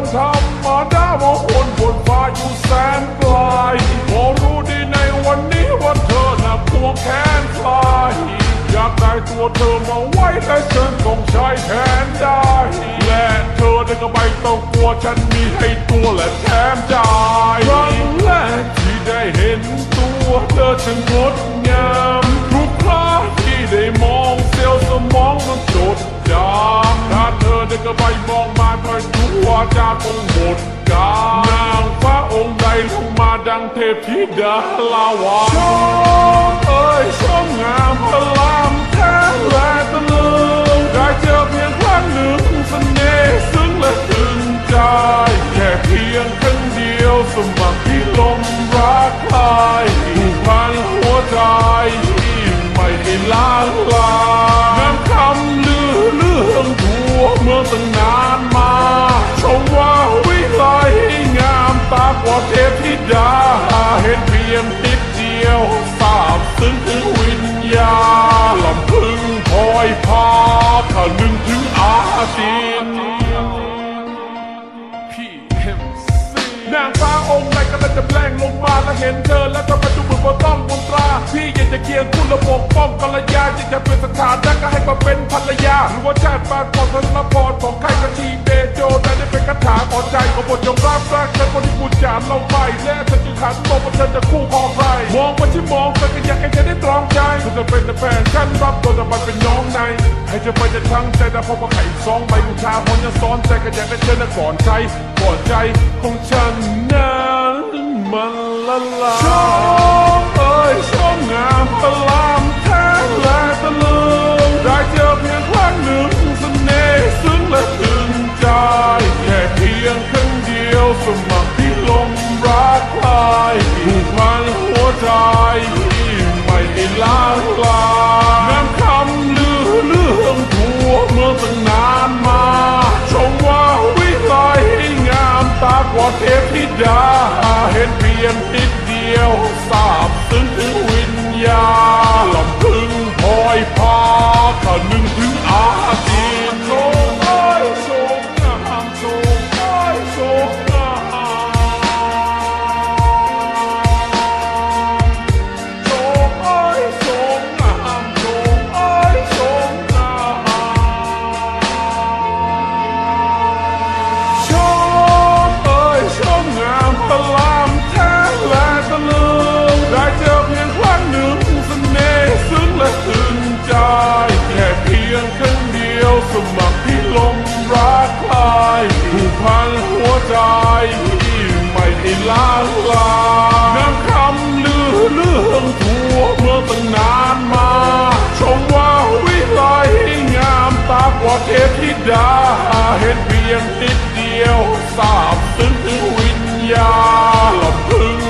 คนธรรมดามองคนบนฟ้าอยู่แสนไกลพอรู้ดีในวันนี้ว่าเธอน่ะควงแขนใครอยากได้ตัวเธอมาไว้แต่ฉันต้องใช้แทนได้ และเธอได้ก็ไม่ต้องกลัวฉันมีให้ตัวและแถมใจครั้งแรกที่ได้เห็นตัวเธอฉันงดงามทุกครั้งที่ได้มองเซลล์สมองมันจดจำถ้าเธอได้ก็ไม่มอง จากองค์บทกานางฟ้าองค์ใดลงมาดังเทพธิดาลาวาชมเอ้ยชมงามพลา ยาลำพึงพอยพาถ้านึงถึงอาติน PMC นางฟ้าองค์ไหนก็จะแปลงลงมาแล้วเห็นเธอแล้วก็มาดูเหมือนว่าต้องมนตรา พี่อยากจะเคียงคุณระบบป้องกัลยาอยากจะเป็นสถานะก็ให้มาเป็นภรรยา หรือว่าชาติบ้านก่อนธนพรของใครก็ชีเดโจได้ได้เป็นคาถาขอใจของบทยงรับรักฉันคนที่พูดจาเราไปและฉันจึงหันมองว่าเธอจะคู่ครองใครมองว่าฉันมองไปก็อยากให้เธอได้ตรองใจเธอจะเป็นแต่แฟนฉันรับตัวจะมาเป็นน้องในให้เธอไปจะทั้งใจแต่พอมาไข่สองใบบูชาคนจะซ้อนใจก็อยากให้เธอน่ะก่อนใจก่อนใจของฉันนั้มันลยชมอมงามประลามแท้และตะลึงได้เจอเพียงครั้งหนึ่งเสน่ห์ซึ้งและถึงใจ แค่เพียงครั้งเดียวสมัครที่ลมรักใครผูกพันหัวใจที่ไม่ได้ลา die. ตากว่าเทพธิดาเห็นเพียงติดเดียวสาบซึ้งถึงวิญญาณลำพึง